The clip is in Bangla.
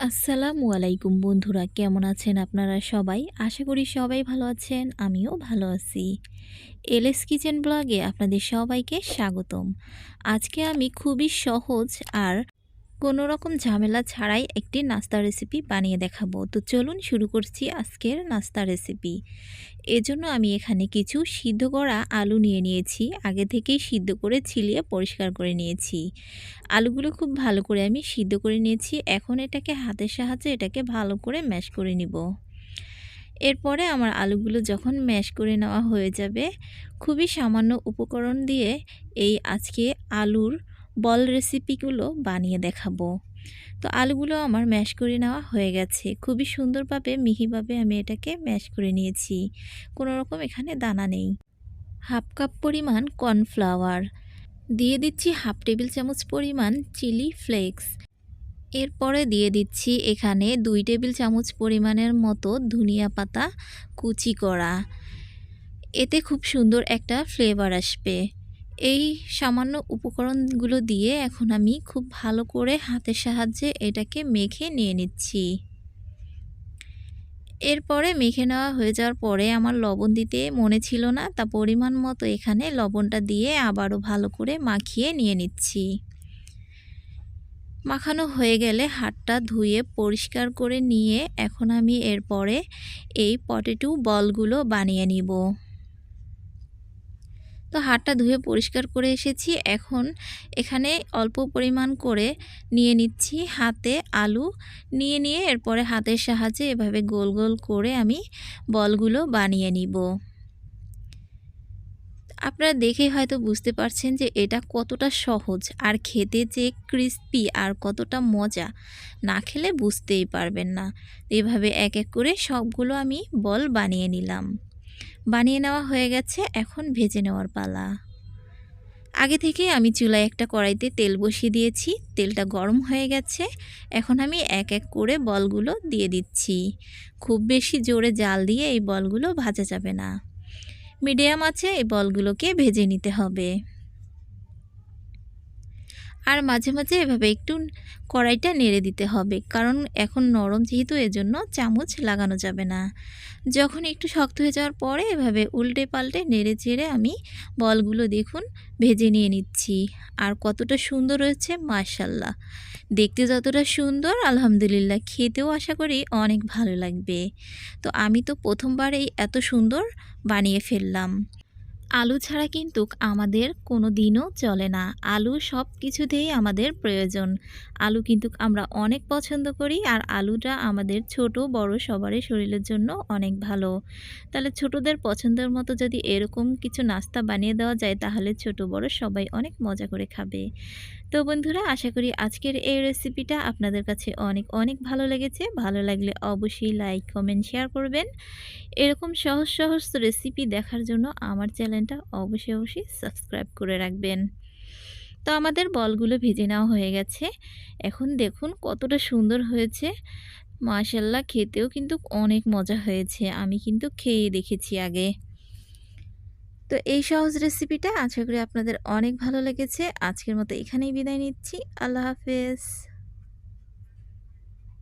আসসালামু আলাইকুম বন্ধুরা, কেমন আছেন আপনারা সবাই? আশা করি সবাই ভালো আছেন, আমিও ভালো আছি। এলএস কিচেন ব্লগে আপনাদের সবাইকে স্বাগতম। আজকে আমি খুবই সহজ আর কোনো রকম ঝামেলা ছাড়াই একটি নাস্তা রেসিপি বানিয়ে দেখাবো। তো চলুন শুরু করছি আজকের নাস্তা রেসিপি এজন্য আমি এখানে কিছু সিদ্ধ করা আলু নিয়ে নিয়েছি। আগে থেকেই সিদ্ধ করে ছিলিয়ে পরিষ্কার করে নিয়েছি। আলুগুলো খুব ভালো করে আমি সিদ্ধ করে নিয়েছি। এখন এটাকে হাতের সাহায্যে এটাকে ভালো করে ম্যাশ করে নিব। এরপরে আমার আলুগুলো যখন ম্যাশ করে নেওয়া হয়ে যাবে, খুবই সামান্য উপকরণ দিয়ে এই আজকে আলুর বল রেসিপিগুলো বানিয়ে দেখাবো। তো আলুগুলো আমার ম্যাশ করে নেওয়া হয়ে গেছে। খুবই সুন্দরভাবে, মিহিভাবে আমি এটাকে ম্যাশ করে নিয়েছি। কোনো রকম এখানে দানা নেই। হাফ কাপ পরিমাণ কর্নফ্লাওয়ার। দিয়ে দিচ্ছি হাফ টেবিল চামচ পরিমাণ চিলি ফ্লেক্স। এরপরে দিয়ে দিচ্ছি এখানে দুই টেবিল চামচ পরিমাণের মতো ধনিয়া পাতা কুচি করা। এতে খুব সুন্দর একটা ফ্লেভার আসবে। এই সামান্য উপকরণগুলো দিয়ে এখন আমি খুব ভালো করে হাতের সাহায্যে এটাকে মেখে নিয়ে নিচ্ছি। এরপরে মেখে নেওয়া হয়ে যাওয়ার পরে আমার লবণ দিতে মনে ছিল না, তা পরিমাণ মতো এখানে লবণটা দিয়ে আবারও ভালো করে মাখিয়ে নিয়ে নিচ্ছি। মাখানো হয়ে গেলে হাতটা ধুয়ে পরিষ্কার করে নিয়ে এখন আমি এরপরে এই পটেটো বলগুলো বানিয়ে নিব। তো হাতটা ধুয়ে পরিষ্কার করে এসেছি। এখন এখানে অল্প পরিমাণ করে নিয়ে নিচ্ছি হাতে আলু। নিয়ে নিয়ে এরপরে হাতের সাহায্যে এভাবে গোল গোল করে আমি বলগুলো বানিয়ে নিব। আপনারা দেখেই হয়তো বুঝতে পারছেন যে এটা কতটা সহজ আর খেতে যে ক্রিস্পি আর কতটা মজা না খেলে বুঝতেই পারবেন না। এভাবে এক এক করে সবগুলো আমি বল বানিয়ে নিলাম। বানিয়ে নেওয়া হয়ে গেছে, এখন ভেজে নেওয়ার পালা। আগে থেকে আমি চুলায় একটা কড়াইতে তেল বসিয়ে দিয়েছি, তেলটা গরম হয়ে গেছে, এখন আমি এক এক করে বলগুলো দিয়ে দিচ্ছি। খুব বেশি জোরে জাল দিয়ে এই বলগুলো ভাজা যাবে না। মিডিয়াম আছে এই বলগুলোকে ভেজে নিতে হবে। আর মাঝে মাঝে এভাবে একটু কড়াইটা নেড়ে দিতে হবে। কারণ এখন নরম যেহেতু, এজন্য চামচ লাগানো যাবে না। যখন একটু শক্ত হয়ে যাওয়ার পরে এভাবে উল্টে পাল্টে নেড়ে চেড়ে আমি বলগুলো দেখুন ভেজে নিয়ে নিচ্ছি। আর কতটা সুন্দর হয়েছে মার্শাল্লাহ দেখতে যতটা সুন্দর, আলহামদুলিল্লাহ! খেতেও আশা করি অনেক ভালো লাগবে। তো আমি তো প্রথমবারেই এত সুন্দর বানিয়ে ফেললাম। আলু ছাড়া কিন্তু আমাদের কোনো দিনও চলে না। আলু সব কিছুতেই আমাদের প্রয়োজন। আলু কিন্তু আমরা অনেক পছন্দ করি আর আলুটা আমাদের ছোট, বড় সবারই শরীরের জন্য অনেক ভালো। তাহলে ছোটদের পছন্দের মতো যদি এরকম কিছু নাস্তা বানিয়ে দেওয়া যায়, তাহলে ছোট, বড় সবাই অনেক মজা করে খাবে। তো বন্ধুরা, আশা করি আজকের এই রেসিপিটা আপনাদের কাছে অনেক অনেক ভালো লেগেছে। ভালো লাগলে অবশ্যই লাইক, কমেন্ট, শেয়ার করবেন। এরকম সহজ সহজ রেসিপি দেখার জন্য আমার চ্যানেলটা অবশ্যই অবশ্যই সাবস্ক্রাইব করে রাখবেন। তো আমাদের বলগুলো ভেজে নেওয়া হয়ে গেছে। এখন দেখুন কতটা সুন্দর হয়েছে। মাশাল্লাহ খেতেও কিন্তু অনেক মজা হয়েছে। আমি কিন্তু খেয়ে দেখেছি আগে। তো এই সহজ রেসিপিটা আশা করি আপনাদের অনেক ভালো লেগেছে। আজকের মতো এখানেই বিদায় নিচ্ছি। আল্লাহ হাফেজ।